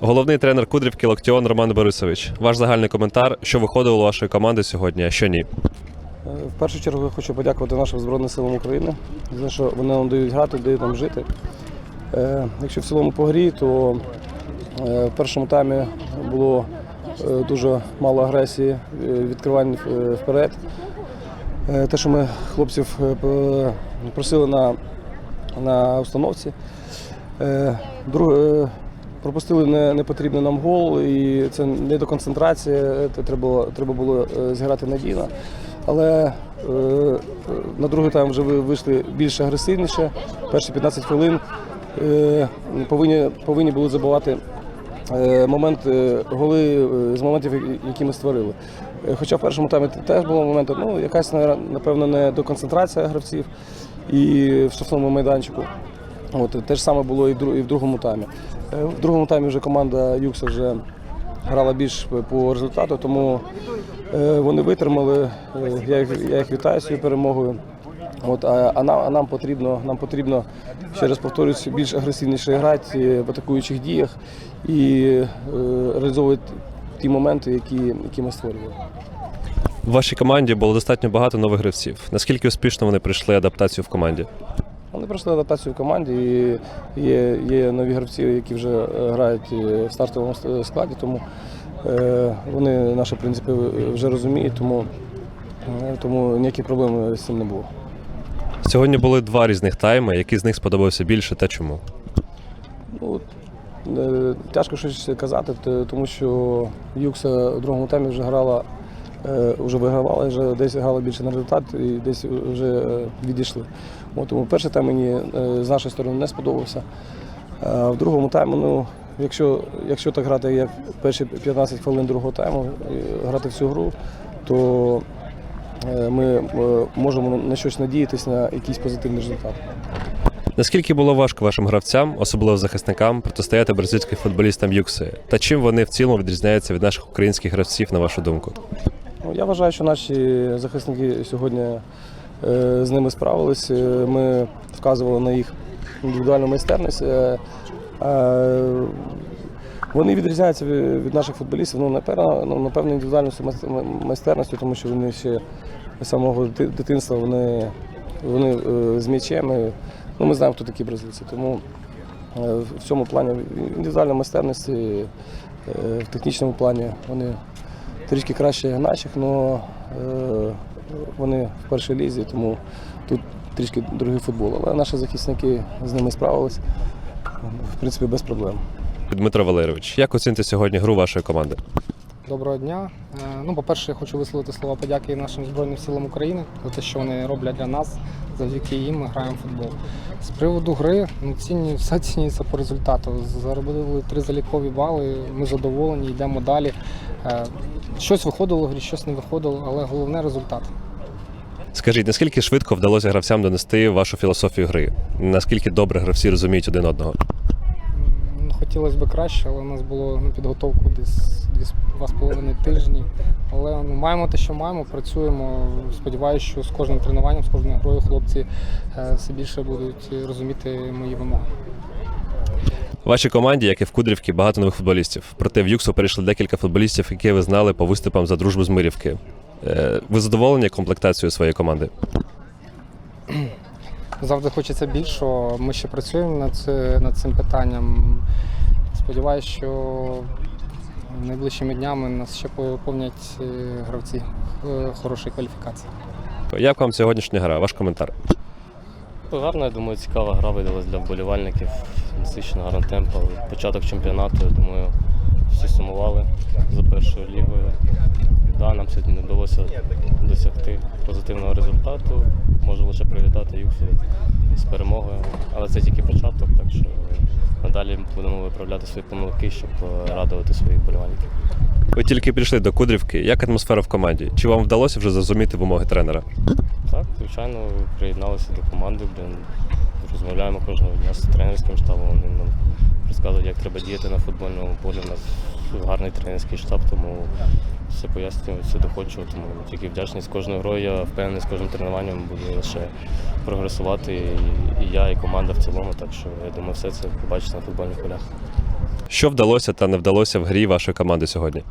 Головний тренер Кудрівки Локтіон Роман Борисович. Ваш загальний коментар, що виходило у вашої команди сьогодні, а що ні. Е, В першу чергу я хочу подякувати нашим Збройним силам України за те, що вони нам дають грати, дають нам жити. Е, Якщо в цілому по грі, то е, в першому таймі було дуже мало агресії, відкривань вперед. Те, що ми хлопців просили на, на установці. Друге, пропустили не, непотрібний нам гол, і це не до концентрації, це треба, треба було е, зіграти надійно. Але е, на другий тайм вже ви вийшли більш агресивніше. Перші 15 хвилин е, повинні, повинні були забивати е, момент, е, голи е, з моментів, які ми створили. Е, Хоча в першому таймі теж було моменти, ну якась напевно не до концентрація гравців і в штрафному майданчику. От те ж саме було і в другому таймі. Е, В другому таймі вже команда Юкса вже грала більш по результату, тому е, вони витримали. Е, Я їх, я їх вітаю цією перемогою. От, а, а, нам, а нам потрібно, нам потрібно, ще раз повторюсь, більш агресивніше грати в атакуючих діях і е, реалізовувати ті моменти, які, які ми створювали. В вашій команді було достатньо багато нових гравців. Наскільки успішно вони пройшли адаптацію в команді? Вони пройшли адаптацію в команді і є, є нові гравці, які вже е, грають е, в стартовому складі, тому е, вони наші принципи вже розуміють, тому, е, тому ніяких проблем з цим не було. Сьогодні були два різних тайми. Який з них сподобався більше та чому? Ну, е, тяжко щось казати, тому що Юкса у другому таймі вже грала, е, вже вигравала, вже десь грала більше на результат і десь вже е, відійшли. От, тому перший тайм мені е, з нашої сторони не сподобався. А в другому тайму, ну, якщо, якщо так грати, як перші 15 хвилин другого тайму, грати всю гру, то е, ми е, можемо на щось надіятися на якийсь позитивний результат. Наскільки було важко вашим гравцям, особливо захисникам, протистояти бразильським футболістам Юкси? Та чим вони в цілому відрізняються від наших українських гравців, на вашу думку? Ну, я вважаю, що наші захисники сьогодні е, з ними справились. Е, Ми вказували на їх індивідуальну майстерність. Е, Вони відрізняються від наших футболістів, ну, напевно, ну, напевно, індивідуальністю майс- майстерністю, тому що вони ще з самого дитинства вони, вони з м'ячем. Ну, ми знаємо, хто такі бразильці. Тому в цьому плані індивідуальна майстерність, в технічному плані вони трішки краще наших, але вони в першій лізі, тому тут трішки другий футбол. Але наші захисники з ними справились, в принципі, без проблем. Дмитро Валерійович, як оціните сьогодні гру вашої команди? Доброго дня. Е, Ну, по-перше, я хочу висловити слова подяки нашим Збройним силам України за те, що вони роблять для нас. Завдяки їм ми граємо в футбол. З приводу гри, ну, ціні, все цінюється по результату. Заробили три залікові бали, ми задоволені, йдемо далі. Щось виходило грі, щось не виходило, але головне результат. Скажіть, наскільки швидко вдалося гравцям донести вашу філософію гри? Наскільки добре гравці розуміють один одного? Хотілося б краще, але у нас було на підготовку десь дві з- два з половиною тижні. Але ну, маємо те, що маємо, працюємо. Сподіваюся, що з кожним тренуванням, з кожною грою хлопці е, все більше будуть розуміти мої вимоги. У вашій команді, як і в Кудрівці, багато нових футболістів. Проте в Юксу перейшли декілька футболістів, які ви знали по виступам за дружбу з Мирівки. Е, Ви задоволені комплектацією своєї команди? Завжди хочеться більшого. Ми ще працюємо над, це- над цим питанням. Сподіваюся, що найближчими днями нас ще поповнять е, гравці е, хорошої кваліфікації. Як вам сьогоднішня гра? Ваш коментар? Гарна, я думаю, цікава гра видалась для вболівальників. Насичена гарний темп. Початок чемпіонату, я думаю, всі сумували за першою лігою. Да, нам сьогодні не вдалося досягти позитивного результату. Можу лише привітати Юксу з перемогою. Але це тільки початок, так що надалі будемо виправляти свої помилки, щоб радувати своїх вболівальників. Ви тільки прийшли до Кудрівки. Як атмосфера в команді? Чи вам вдалося вже зрозуміти вимоги тренера? Звичайно, приєдналися до команди, блін, розмовляємо кожного дня з тренерським штабом. Вони нам розказують, як треба діяти на футбольному полі. У нас гарний тренерський штаб, тому все пояснюють, все доходчиво, тому тільки вдячний з кожною грою. Я впевнений, з кожним тренуванням буду лише прогресувати і, і я, і команда в цілому. Так що я думаю, все це побачите на футбольних полях. Що вдалося та не вдалося в грі вашої команди сьогодні?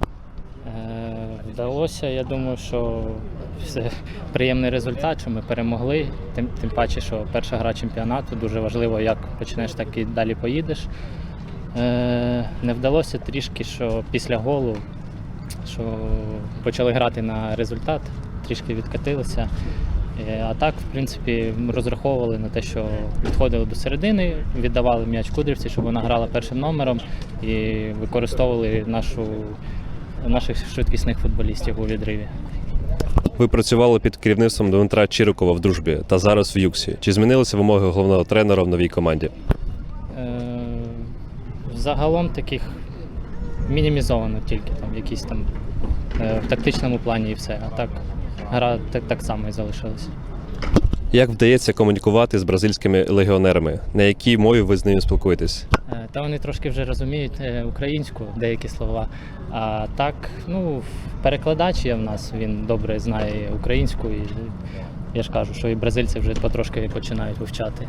Е, Вдалося, я думаю, що все приємний результат, що ми перемогли. Тим, тим паче, що перша гра чемпіонату дуже важливо, як почнеш, так і далі поїдеш. Е, Не вдалося трішки, що після голу, що почали грати на результат, трішки відкатилися. Е, А так, в принципі, розраховували на те, що підходили до середини, віддавали м'яч кудрівці, щоб вона грала першим номером і використовували нашу, наших швидкісних футболістів у відриві. Ви працювали під керівництвом Дмитра Чирикова в дружбі та зараз в Юксі. Чи змінилися вимоги головного тренера в новій команді? Е, Загалом таких мінімізовано тільки там якісь там е, в тактичному плані і все. А так гра так, так само і залишилася. Як вдається комунікувати з бразильськими легіонерами? На якій мові ви з ними спілкуєтесь? Е, Та вони трошки вже розуміють е, українську, деякі слова. А так, ну, перекладач є в нас, він добре знає українську, і я ж кажу, що і бразильці вже потрошки починають вивчати.